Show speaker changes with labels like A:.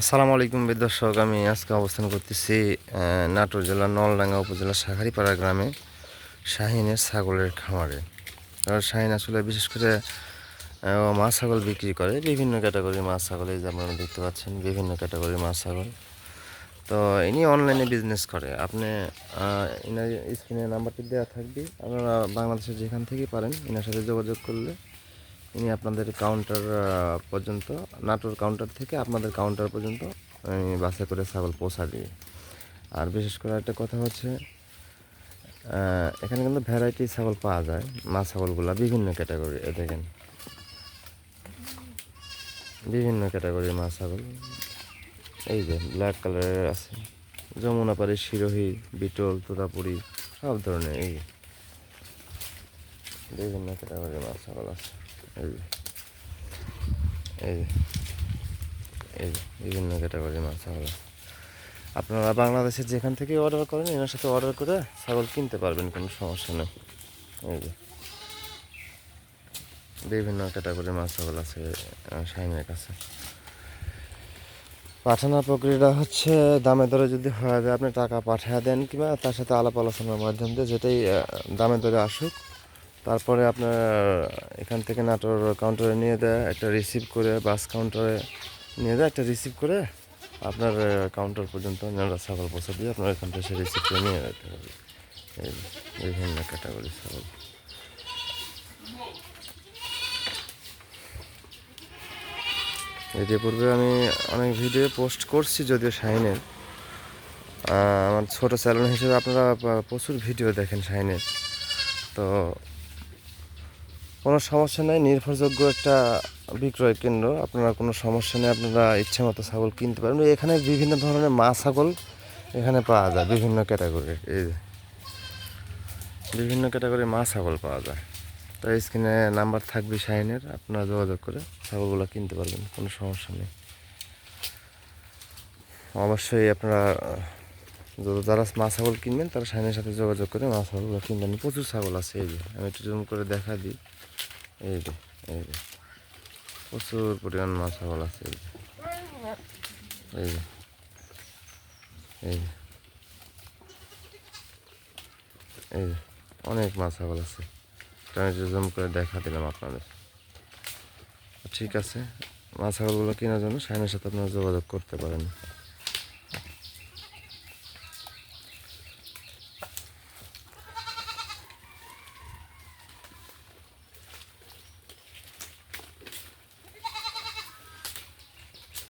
A: আসসালামু আলাইকুম দর্শক আমি আজকে অবস্থান করতেছি নাটোর জেলার নলডাঙ্গা উপজেলার শাখারিপাড়া গ্রামে শাহিনের ছাগলের খামারে। আর শাহিন আসলে বিশেষ করে আহ, ও মা ছাগল বিক্রি করে বিভিন্ন ক্যাটাগরির মা ছাগল এই যে আপনারা দেখতে পাচ্ছেন বিভিন্ন ক্যাটাগরির মা ছাগল। তো ইনি অনলাইনে বিজনেস করে। আপনি ইনার স্ক্রিনে নাম্বারটি দেওয়া থাকবে আপনারা বাংলাদেশের যেখান থেকেই পারেন এনার সাথে যোগাযোগ করলে। ইনি আপনাদের কাউন্টার পর্যন্ত, নাটোর কাউন্টার থেকে আপনাদের কাউন্টার পর্যন্ত বাসে করে ছাগল পৌঁছা দিই। আর বিশেষ করে একটা কথা হচ্ছে এখানে কিন্তু ভ্যারাইটি ছাগল পাওয়া যায়, মা ছাগলগুলা বিভিন্ন ক্যাটাগরি দেখেন। বিভিন্ন ক্যাটাগরির মা ছাগল। এই যে ব্ল্যাক কালারের আছে। যমুনাপাড়ি শিরোহী, বিটল, তোতাপুরি, সব ধরনের, এই বিভিন্ন ক্যাটাগরির মাছ ছাগল আছে। এই এই বিভিন্ন ক্যাটাগরির মাছ আছে আপনারা বাংলাদেশের যেখান থেকে অর্ডার করেন, এনার সাথে অর্ডার করে ছাগল কিনতে পারবেন, কোনো সমস্যা নেই। এই যে, বিভিন্ন ক্যাটাগরির মাছ ছাগল আছে শাহিনের কাছে। পাঠানোর প্রক্রিয়াটা হচ্ছে, দামে দরে যদি হয়ে, আপনি টাকা পাঠিয়ে দেন কিংবা তার সাথে আলাপ আলোচনার মাধ্যম দিয়ে যেটাই দামে দরে আসুক তারপরে আপনার এখান থেকে নাটোর কাউন্টারে নিয়ে দেয় একটা রিসিভ করে বাস কাউন্টারে নিয়ে দেয় একটা রিসিভ করে আপনার কাউন্টার পর্যন্ত নেড়া ছাগল পৌঁছে দিয়ে আপনার এখান থেকে সে রিসিভ করে নিয়ে যেতে হবে। এই বিভিন্ন ক্যাটাগরি ছাগল এর পূর্বে আমি অনেক ভিডিও পোস্ট করছি যদিও শাহিনের আহ, আমার ছোট চ্যানেল হিসেবে আপনারা প্রচুর ভিডিও দেখেন শাহিনের তো কোনো সমস্যা নেই, নির্ভরযোগ্য একটা বিক্রয় কেন্দ্র। আপনারা কোনো সমস্যা নেই, আপনারা ইচ্ছে মতো ছাগল কিনতে পারেন। এখানে বিভিন্ন ধরনের মা ছাগল এখানে পাওয়া যায়, বিভিন্ন ক্যাটাগরির এই যে। বিভিন্ন ক্যাটাগরির মা ছাগল পাওয়া যায়। তো স্ক্রিনে নাম্বার থাকবে শাহিনের, আপনারা যোগাযোগ করে ছাগলগুলো কিনতে পারবেন, কোনো সমস্যা নেই। অবশ্যই আপনারা যারা মা ছাগল কিনবেন, তারা শাহিনের সাথে যোগাযোগ করে মা ছাগলগুলো কিনবেন। প্রচুর ছাগল আছে এই যে, আমি একটু জুম করে দেখা দিই। এই যে, এই প্রচুর পরিমাণ মাছ ছাগল আছে, এই যে। এই যে এই যে। এই যে, অনেক মাছ ছাগল আছে। আমি জুম করে দেখা দিলাম আপনাদের। ঠিক আছে, মাছ ছাগলগুলো কেনার জন্য সাইনের সাথে আপনারা যোগাযোগ করতে পারেন।